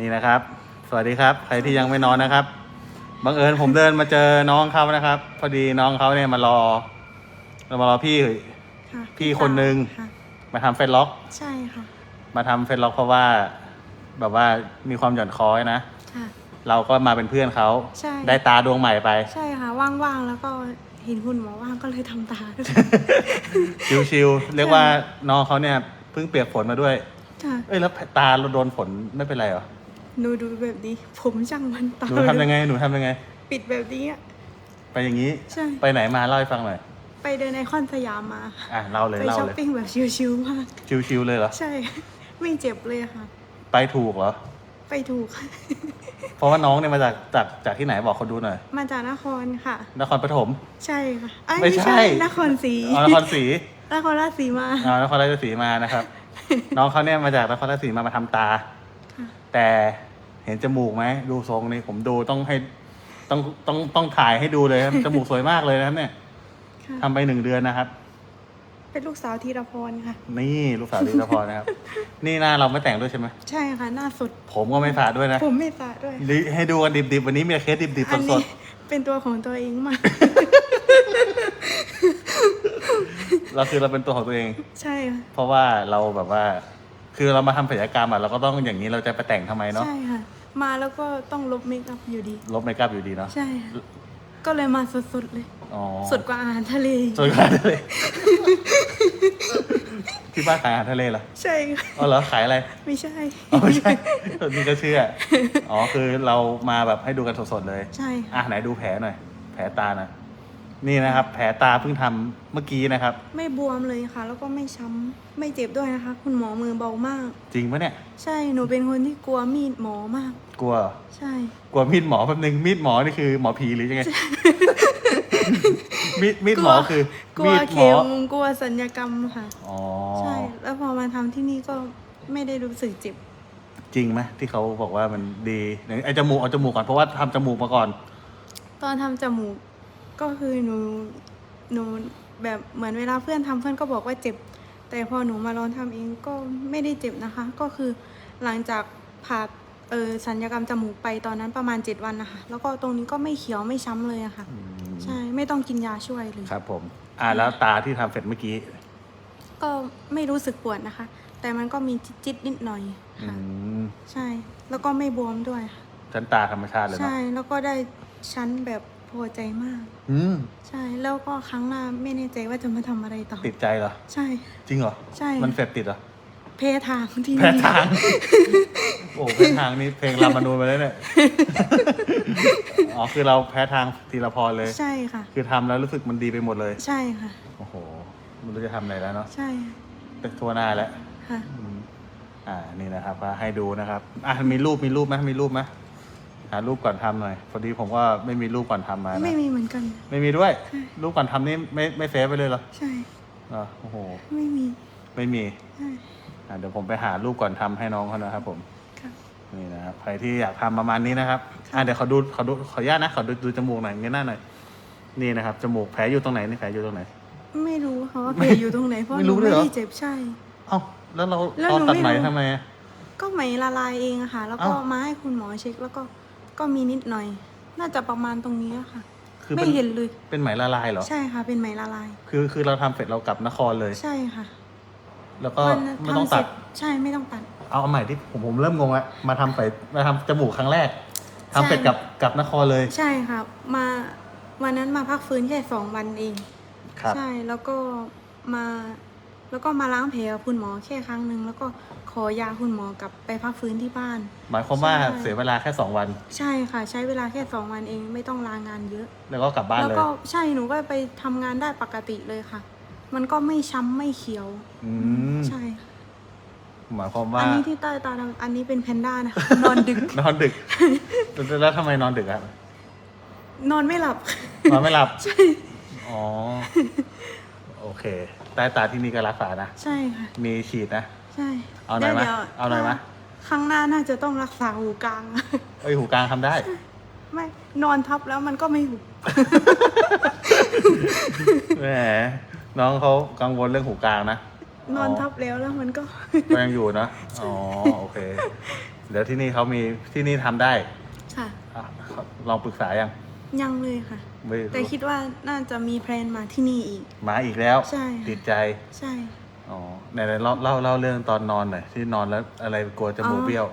นี่นะครับ สวัสดีครับ ใครที่ยังไม่นอนนะครับ บังเอิญผมเดินมาเจอน้องเขานะครับ พอดีน้องเขาเนี่ยมารอมารอพี่ค่ะพี่คนนึงค่ะมาทำเฟซล็อก ใช่ค่ะมาทำเฟซล็อกเพราะว่า แบบว่ามีความหย่อนคอยนะ ค่ะ เราก็มาเป็นเพื่อนเขาใช่ ได้ตาดวงใหม่ไป ใช่ค่ะ ว่างๆ แล้วก็เห็นคุณหมอว่างก็เลยทำตาด้วยชิวๆเรียกว่าน้องเขาเนี่ยเพิ่งเปียกฝนมาด้วย ค่ะ เอ้ยแล้วตาเราโดนฝนไม่เป็นไรเหรอ หนูดูแบบนี้ ผมช่างมันตาหนูทำยังไง หนูทำยังไง ปิดแบบนี้อะ ไปอย่างนี้ ใช่ ไปไหนมาเล่าให้ฟังหน่อย ไปเดินไอคอนสยามมา อะเล่าเลยไปเล่าช้อปเลย ปิ้งแบบชิวๆมาก ชิวๆเลยเหรอ ใช่ ไม่เจ็บเลยค่ะ ไปถูกเหรอ ไปถูก เพราะว่าน้องเนี่ยมาจากจากจากที่ไหนบอกเขาดูหน่อย มาจากนครค่ะ นครปฐม ใช่ค่ะเอ้ยไม่ใช่ นครศรีอ๋อนครศรีนครราชสีมา อ๋อนครราชสีมานะครับ น้องเขาเนี่ยมาจากนครราชสีมามาทำตาค่ะ แต่เห็นจมูกไหมดูทรงนี่ผมดูต้องให้ต้องต้องต้องถ่ายให้ดูเลยครับจมูกสวยมากเลยนะครับ เนี่ยค่ะทำไปหนึ่งเดือนนะครับ เป็นลูกสาวธีรพรค่ะ นี่ลูกสาวดีละพรนะครับ นี่หน้าเราไม่แต่งด้วยใช่ไหมใช่ค่ะหน้าสดผมก็ไม่สระด้วยนะผมไม่สระด้วย หรือให้ดูกันดิบๆวันนี้มีเคสดิบอันๆสนี้ดเป็นตัวของตัวเองมาก ๆเราคือเราเป็นตัวของตัวเอง ใช่ค่ะเพราะว่าเราแบบว่า คือเรามาทำศัลยกรรมอะเราก็ต้องอย่างนี้เราจะไปแต่งทำไมเนาะใช่ค่ะ มาแล้วก็ต้องลบเมคอัพอยู่ดี ลบเมคอัพอยู่ดีเนาะใช่ค่ะ ก็เลยมาสดๆเลย อ๋อสดกว่าอาหารทะเล สดกว่าทะเล ที่บ้านขายอาหารทะเลเหรอใช่ค่ะ อ๋อเหรอขายอะไรไม่ใช่ อ๋อไม่ใช่นี่ก็เชื่ออ๋อคือเรามาแบบให้ดูกันสดๆเลย ใช่อะค่ะไหนดูแผลหน่อย แผลตาหน่อย นี่นะครับ แผลตาเพิ่งทำเมื่อกี้นะครับ ไม่บวมเลยค่ะ แล้วก็ไม่ช้ำไม่เจ็บด้วยนะคะ คุณหมอมือเบามาก จริงปะเนี่ย ใช่หนูเป็นคนที่กลัวมีดหมอมาก กลัวเหรอใช่ กลัวมีดหมอแป๊บนึงมีดหมอนี่คือหมอผีหรือยังไง มีดมีดหมอคือกลัวมีดหมเข็อมกลัวสัญญกรรมค่ะ อ๋อใช่ แล้วพอมาทำที่นี่ก็ไม่ได้รู้สึกเจ็บ จริงไหมที่เขาบอกว่ามันดีไอ้จมูกเอาจมูกก่อนเพราะว่าทำจมูกมาก่อน ตอนทำจมูก ก็คือหนูหนูแบบเหมือนเวลาเพื่อนทำเพื่อนก็บอกว่าเจ็บ แต่พอหนูมาลองทำเองก็ไม่ได้เจ็บนะคะ ก็คือหลังจากผ่าเออสัญญกรรมจมูกไปตอนนั้นประมาณ 7 วันนะคะ แล้วก็ตรงนี้ก็ไม่เขียวไม่ช้ำเลยอะค่ะ ใช่ไม่ต้องกินยาช่วยเลยครับผม อ่าแล้วตาที่ทำเสร็จเมื่อกี้ ก็ไม่รู้สึกปวดนะคะ แต่มันก็มีจิตๆนิดหน่อยอืค่ะมใช่แล้วก็ไม่บวมด้วยค่ะชั้นตาธรรมชาติเลยเนาะใช่แล้วก็ได้ชั้นแบบ พอใจมาก อืมใช่ แล้วก็ครั้งหน้าไม่แน่ใจว่าจะมาทำอะไรต่อ ติดใจเหรอ ใช่ จริงเหรอ ใช่ มันเสพติดเหรอ เพทางที่แพ้นี่ทาง โอ้แพ้ทางนี่เพลงรามานูนไปเลยเนี่ย อ๋อคือเราแพ้ทางทีละพรเลย ใช่ค่ะ คือทำแล้วรู้สึกมันดีไปหมดเลย ใช่ค่ะ โอ้โหไมันรู้จะทำอะไรแล้วเนาะใช่เป็นทั่วหน้าแล้วค่ะ อืมอ่านี่นะครับก็ให้ดูนะครับ อะมีรูปมีรูปไหมมีรูปไหม หารูปก่อนทำหน่อยพอดีผมก็ไม่มีรูปก่อนทำมานะไม่มีเหมือนกัน ไม่มีด้วย รูปก่อนทำนี่ไม่ไม่เซฟไปเลยเหรอใช่ เหรอโอ้โห ไม่มีไม่มีใช่อะเดี๋ยวผมไปหารูปก่อนทำให้น้องเขานะครับผมค่ะ นี่นะครับใครที่อยากทำประมาณนี้นะครับอะเดี๋ยวขอดูขอดูขออนุญาตนะขอดูดูจมูกหน่อยเงี้ยหน้าหน่อยนี่นะครับจมูกแผลอยู่ตรงไหนนี่แผลอยู่ตรงไหน ไม่รู้ค่ะว่าเพอยู่ตรงไหนเพราะไม่หรู้นูเลยไม่เหรอ ได้เจ็บใช่ เอ้าแล้วเราแล้วตอนหนูตัดไม่ไหมรู้ ทำไมอะ ก็ไหมละลายเองอะค่ะ แล้วก็เอ้า มาให้คุณหมอเช็คแล้วก็ ก็มีนิดหน่อย น่าจะประมาณตรงนี้อะค่ะ คือไม่เป็นเห็นเลย เป็นไหมละลายเหรอ ใช่ค่ะ เป็นไหมละลาย คือคือเราทำเสร็จเรากลับนครเลย ใช่ค่ะแล้วก็วันไม่ต้องทำเสตัร็ดจใช่ไม่ต้องตัด เอาเอาใหม่ที่ผมผมเริ่มงงแล้วมาทำใส่มาทำจมูกครั้งแรกทำเสร็จใช่กับกับนครเลยใช่ค่ะ มาวันนั้นมาพักฟื้นแค่สองวันเอง ครับ ใช่แล้วก็มาแล้วก็มาล้างแผลกับคุณหมอแค่ครั้งหนึ่งแล้วก็ ขอยาคุณหมอกลับไปพักฟื้นที่บ้าน หมายความว่าใช่ เสียเวลาแค่สองวัน ใช่ค่ะ ใช้เวลาแค่สองวันเองไม่ต้องลางานเยอะ แล้วก็กลับบ้านแล้วเลย ก็ใช่หนูก็ไปทำงานได้ปกติเลยค่ะ มันก็ไม่ช้ำไม่เขียวอืมใช่หมายความว่าอันนี้ที่ใต้ตาดำอันนี้เป็นแพนด้านะคะ นอนดึก นอนดึก แล้วทำไมนอนดึกอะนอนไม่หลับ นอนไม่หลับ ใช่ อ๋อ โอเค ใต้ตาที่นี่ก็รักษานะ ใช่ค่ะ มีฉีดนะ ใช่เอาหน่อยไหมดี๋วเอาหน่อยไหมครั้งหน้าน่าจะต้องรักษาหูกลางเอ้ยหูกลางทำได้ ไม่นอนทับแล้วมันก็ไม่หูแหมน้องเขากังวลเรื่องหูกลางนะ นอนทับแล้วแล้วมันก็ ก็ยังอยู่นะอ๋อโอเค เดี๋ยวที่นี่เขามีที่นี่ทำได้ค่ะ อะลองปรึกษายังยังเลยค่ะ ไม่แต่คิดว่าน่าจะมีแพลนมาที่นี่อีก มาอีกแล้ว ใช่ค่ะ ติดใจ ใช่ อ๋อไหนๆเล่าเล่าเล่าเรื่องตอนนอนหน่อยที่นอนแล้วอะไรกลัวจมูกอ๋อเบี้ยว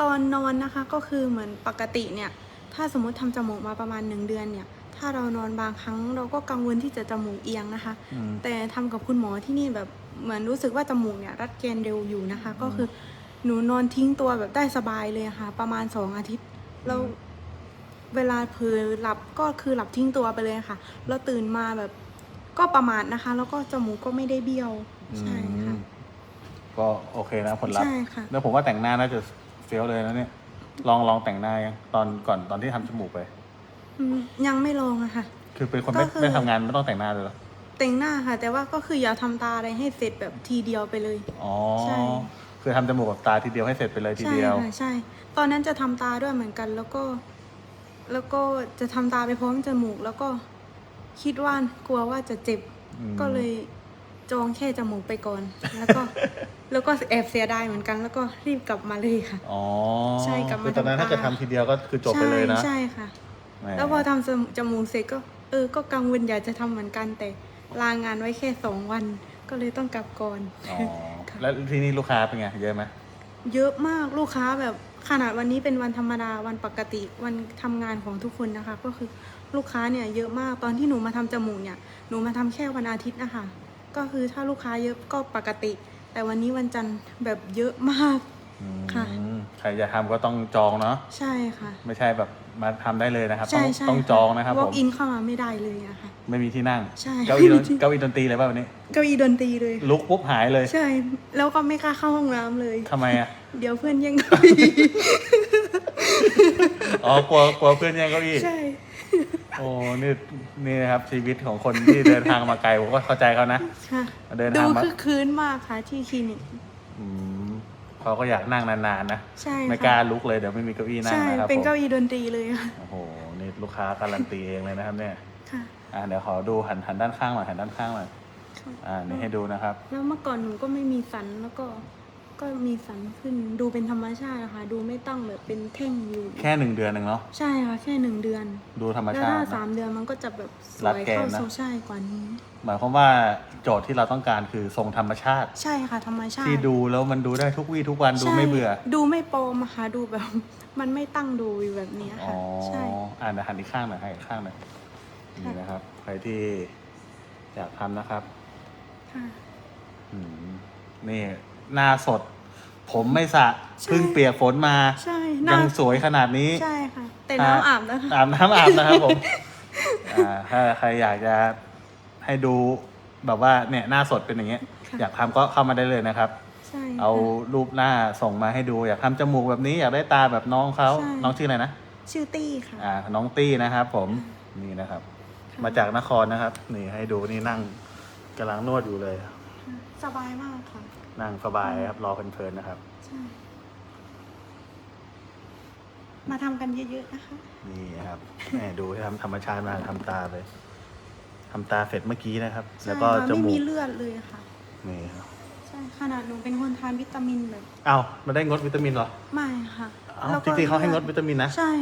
ตอนนอนนะคะก็คือเหมือนปกติเนี่ย ถ้าสมมติทำจมูกมาประมาณหนึ่งเดือนเนี่ย ถ้าเรานอนบางครั้งเราก็กังวลที่จะจมูกเอียงนะคะ อืม แต่ทำกับคุณหมอที่นี่แบบเหมือนรู้สึกว่าจมูกเนี่ยรัดเกณฑ์เร็วอยู่นะคะ ก็คือหนูนอนทิ้งตัวแบบได้สบายเลยค่ะ ประมาณสองอาทิตย์แล้วเวลาเผลอหลับก็คือหลับทิ้งตัวไปเลยค่ะ แล้วตื่นมาแบบก็ประมาทนะคะ แล้วก็จมูกก็ไม่ได้เบี้ยว ใช่ค่ะอืมก็โอเคนะผลลัพธ์ใช่ค่ะ แล้วผมว่าแต่งหน้าน่าจะเฟี้ยวเลยนะเนี่ย ลองลองแต่งหน้ายังตอนก่อนตอนที่ทำจมูกไป อืมยังไม่ลองอะค่ะ คือเป็นคนไม่ก็คือ ไม่ทำงานไม่ต้องแต่งหน้าเลยเหรอแต่งหน้าค่ะ แต่ว่าก็คืออย่าทำตาอะไรให้เสร็จแบบทีเดียวไปเลย อ๋อใช่ คือทำจมูกกับตาทีเดียวให้เสร็จไปเลยทีใช่เดียว ค่ะใช่ ตอนนั้นจะทำตาด้วยเหมือนกัน แล้วก็ แล้วก็จะทำตาไปพร้อมจมูก แล้วก็คิดว่ากลัวว่าจะเจ็บ อืม ก็เลย จองแค่จมูกไปก่อน แล้วก็ แล้วก็แอบเสียดายเหมือนกัน แล้วก็รีบกลับมาเลยค่ะ อ๋อใช่กลับมาคือตอนนั้นทำตา ถ้าเกิดทำทีเดียวก็คือจบไปเลยนะใช่ใช่ค่ะ หมแล้วพอทำจมูกเสร็จก็ เออ ก็กังวลอยากจะทำเหมือนกันแต่ลางานไว้แค่สองวัน ก็เลยต้องกลับก่อน อ๋อค่ะแล้วที่นี่ลูกค้าเป็นไงเยอะไหมเยอะมากลูกค้าแบบขนาดวันนี้เป็นวันธรรมดาวันปกติวันทำงานของทุกคนนะคะ ก็คือลูกค้าเนี่ยเยอะมากตอนที่หนูมาทำจมูกเนี่ยหนูมาทำแค่วันอาทิตย์นะคะ ก็คือถ้าลูกค้าเยอะก็ปกติ แต่วันนี้วันจันทร์แบบเยอะมากอืมค่ะใครจะทำก็ต้องจองเนาะใช่ค่ะ ไม่ใช่แบบมาทำได้เลยนะครับใช่ต้องใช่ต้องจองนะครับผ walk ม in เข้ามาไม่ได้เลยอะค่ะ ไม่มีที่นั่งใช่เก้าอี้ดนเก้าอี้ดนตรีเลยป่ะวันนี้ เก้าอี้ดนตรีเลย ลุกปุ๊บหายเลยใช่ แล้วก็ไม่กล้าเข้าห้องน้ำเลย ทำไมอะเดี๋ยวเพื่อนแย่งเก้าอี้อ๋อกลัวกลัวเพื่อนแย่งเก้าอี้ใช่ โอ้นี่นี่นะครับชีวิตของคนที่เดินทางมาไกลผมก็เข้าใจเขานะค่ะเดินดูทางมาคือคืนมากค่ะที่คลินิก อืมเขาก็อยากนั่งนานๆนะใช่ไม่ค่ะกล้าลุกเลยเดี๋ยวไม่มีเก้าอี้นั่งใช่ นะครับเป็นผมเก้าอี้ดนตรีเลยค่ะโอ้โหนี่ลูกค้าการันตีเองเลยนะครับ เนี่ย ค่ะ อ่าเดี๋ยวขอดูหันหันด้านข้างหน่อยหันด้านข้างหน่อยค่ะ อ่านี่ให้ดูนะครับ แล้วเมื่อก่อนหนูก็ไม่มีสันแล้วก็ ก็มีสันขึ้นดูเป็นธรรมชาตินะคะ ดูไม่ตั้งแบบเป็นแท่งอยู่แค่หนึ่งเดือนหนึ่งเนาะใช่ค่ะแค่หนึ่งเดือนดูธรรมแล้วชาถ้าติสานะมเดือนมันก็จะแบบสรัดวยแกนเข้านะ โซใช่กว่านี้ หมายความว่าโจทย์ที่เราต้องการคือทรงธรรมชาติ ใช่ค่ะ ธรรมชาติที่ดูแล้วมันดูได้ทุกวี่ทุกวันดูใช่ไม่เบื่อดูไม่โปรมอะค่ะดูแบบ มันไม่ตั้งดูอยู่แบบเนี้ยอ๋อค่ะ ใช่ อ่านหันอีกข้างหน่อยให้อีกข้างหน่อยนี่นะครับ ใครที่อยากทำนะครับค่ะอืมนี่ หน้าสด ผมไม่สระใช่เพิ่งเปียกฝนมาใช่ยังสวยขนาดนี้ ใช่ค่ะ แต่น้ำอาบนะคะอาบน้ำอาบนะครับผม อ่าถ้าใครอยากจะให้ดูแบบว่าเนี่ยหน้าสดเป็นอย่างเงี้ยค่ะอยากทำก็เข้ามาได้เลยนะครับ ใช่เอาค่ะรูปหน้าส่งมาให้ดู อยากทำจมูกแบบนี้อยากได้ตาแบบน้องเขาใช่ น้องชื่ออะไรนะ ชื่อตี้ค่ะ อ่าน้องตี้นะครับผมนี่นะครับ ค่ะ มาจากนครนะครับ นี่ให้ดูนี่นั่งกำลังนวดอยู่เลย สบายมากค่ะ นั่งสบายครับ รอเพลินๆนะครับ ใช่ มาทำกันเยอะๆนะคะ นี่ครับแหมดูให้ทำธรรมชาติมาทำตาเลยทำตาเสร็จเมื่อกี้นะครับ ใช่แล้วก็ค่ะจไม่มูมีกเลือดเลยค่ะ นี่ครับใช่ขนาดหนูเป็นคนทานวิตามินแบบเอ้ามันได้งดวิตามินเหรอไม่ค่ะเอ้าแล้วจก็ริงๆเขาให้งดวิตามินนะใช่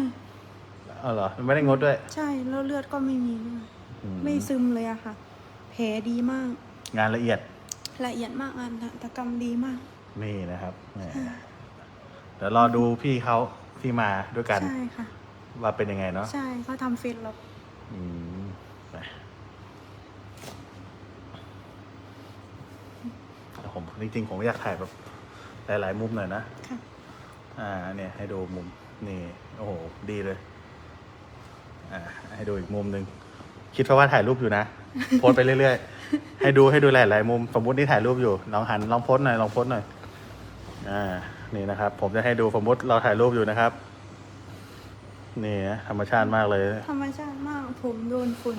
เออเหรอมันไม่ได้งดด้วยใช่แล้วเลือดก็ไม่มีด้วยอืมไม่ซึมเลยอะค่ะ แผลดีมาก งานละเอียด ละเอียดมากงานหัตถกรรมดีมาก นี่นะครับแหมเดี๋ยวรอดูพี่เขาที่มาด้วยกัน ใช่ค่ะ ว่าเป็นยังไงเนาะใช่เขาทำเฟซล็อกอืมไปแต่ผมจริงๆผมอยากถ่ายแบบหลายๆมุมหน่อยนะ ค่ะ อ่าเนี่ยให้ดูมุมนี่โอ้โหดีเลย อ่าให้ดูอีกมุมหนึ่งคิดเพราะว่าถ่ายรูปอยู่นะ โพสต์ไปเรื่อยๆ ให้ดูให้ดูหลายๆมุม สมมติที่ถ่ายรูปอยู่ ลองหันลองโพสต์หน่อยลองโพสต์หน่อย อ่า นี่นะครับ ผมจะให้ดูสมมติเราถ่ายรูปอยู่นะครับ นี่นะธรรมชาติมากเลย ธรรมชาติมากผมโดนฝุ่น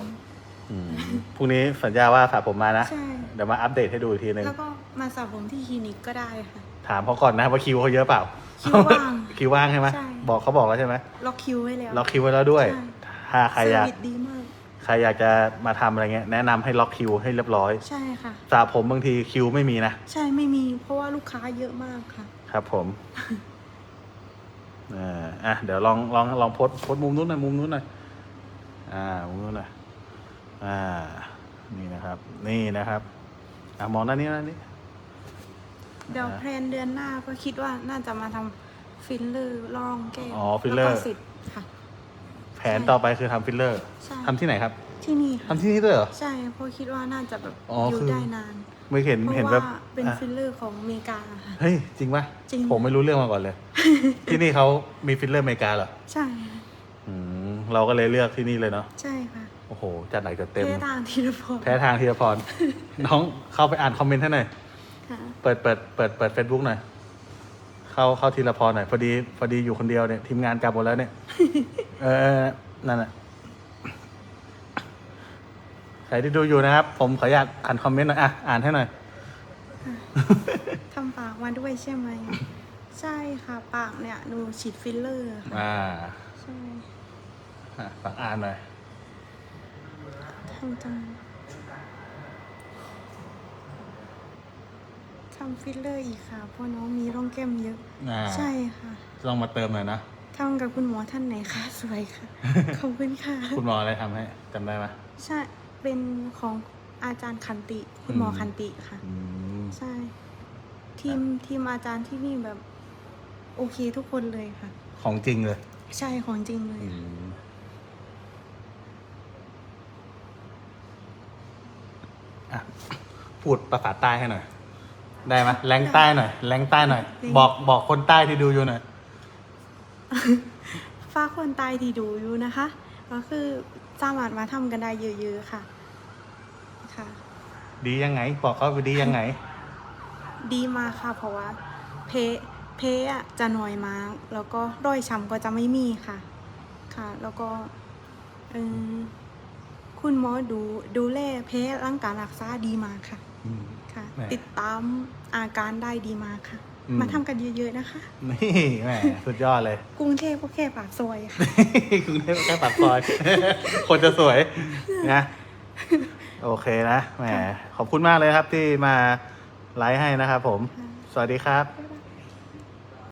อืมพรุ่งนี้สัญญาว่าสระผมมานะ ใช่ เดี๋ยวมาอัปเดตให้ดูอีกทีหนึ่งแล้วก็มาสระผมที่คลินิกก็ได้ค่ะ ถามเขาก่อนนะว่าคิวเขาเยอะเปล่า คิวว่าง คิวว่างใช่ไหมใช่ บอกเขาบอกแล้วใช่ไหมล็อกคิวไว้แล้ว ล็อกคิวไว้แล้วด้วย ใช่ ถ้าใครเซออยากร์วิสดีมาก ใครอยากจะมาทำอะไรเงี้ยแนะนำให้ล็อกคิวให้เรียบร้อยใช่ค่ะ สระผมบางทีคิวไม่มีนะ ใช่ไม่มีเพราะว่าลูกค้าเยอะมากค่ะ ครับผมอะ เดี๋ยวลองลองลองโพสต์โพสต์มุมนู้นหน่อยมุมนู้นหน่อย อ่า มุมนู้นหน่อย อ่า นี่นะครับ นี่นะครับ อะมองด้านนี้ด้านนี้ เดี๋ยวแพลนเดือนหน้าก็คิดว่าน่าจะมาทำฟิลเลอร์ร่องแก้มอ๋อฟิลเลอร์แล้วก็สิทธิ์ค่ะแผนต่อไปคือทำฟิลเลอร์ใช่ ทำที่ไหนครับที่นี่ค่ะทำที่นี่ด้วยเหรอ ใช่เพราะคิดว่าน่าจะแบบอ๋ออยู่คือ ได้นานไม่เห็นเพราะเห็นว่าแบบเป็นอะฟิลเลอร์ของอเมริกาค่ะ เฮ้ย จริงปะจริง ผมไม่รู้เรื่องมาก่อนเลย ที่นี่เขามีฟิลเลอร์อเมริกาเหรอใช่อืมเราก็เลยเลือกที่นี่เลยเนาะใช่ค่ะโอ้โหจัดหนักจัดเต็มเททางทีละพอแพ้ทางธีรพร น้องเข้าไปอ่านคอมเมนต์ให้หน่อย ค่ะ เปิดเปิดเปิดเปิดเฟซบุ๊กหน่อย เข้าเข้าธีรพรหน่อยพอดีพอดีอยู่คนเดียวเนี่ยทีมงานกลับหมดแล้วเนี่ยเออเออนั่นแหละใครที่ดูอยู่นะครับ ผมขออนุญาตอ่านคอมเมนต์หน่อยอะอ่านให้หน่อย ทำปากมาด้วยใช่ไหม ใช่ค่ะปากเนี่ยหนูฉีดฟิลเลอร์ค่ะอ่าใช่อะฝากอ่านหน่อย ทำจมูกำฟิลเลอร์อีกค่ะ เพราะน้องมีร่องแก้มเยอะ อ่าใช่ค่ะต้องมาเติมหน่อยนะ ทำกับคุณหมอท่านไหนคะสวยค่ะ ขอบคุณค่ะ คุณหมออะไรทำให้จำได้ไหม ใช่ เป็นของอาจารย์คันติ คุณหมออืมคันติค่ะ อืม ใช่ ทีมทีมอาจารย์ที่นี่แบบ โอเคทุกคนเลยค่ะ ของจริงเลย ใช่ของจริงเลยอืมอะ พูดภาษาใต้ให้หน่อย ได้ไหมแรงใต้หน่อย แรงใต้หน่อย บอกบอกคนใต้ที่ดูอยู่หน่อยฝากคนใตายที่ดูอยู่นะคะ ก็คือสามารถมาทำกันได้เยอะๆค่ะ ค่ะ ดียังไง บอกเขาไปดียังไง ดีมากค่ะ เพราะว่า เพเพอะจะน้อยมาก แล้วก็ด้อยช้ำก็จะไม่มีค่ะ ค่ะ แล้วก็เออคุณหมอดูดูแลเพร่างการรักษาดีมากค่ะอืมค่ะ แหม่ติดตามอาการได้ดีมากค่ะ อืม มาทำกันเยอะๆนะคะ นี่แหมสุดยอดเลย กรุงเทพก็แค่ปากซอยค่ะ กรุงเทพแค่ปากซอย คนจะสวยนะ โอเคนะแหมขอบคุณมากเลยครับที่มาไลฟ์ให้นะครับผมค่ะสวัสดีครับ บ๊าย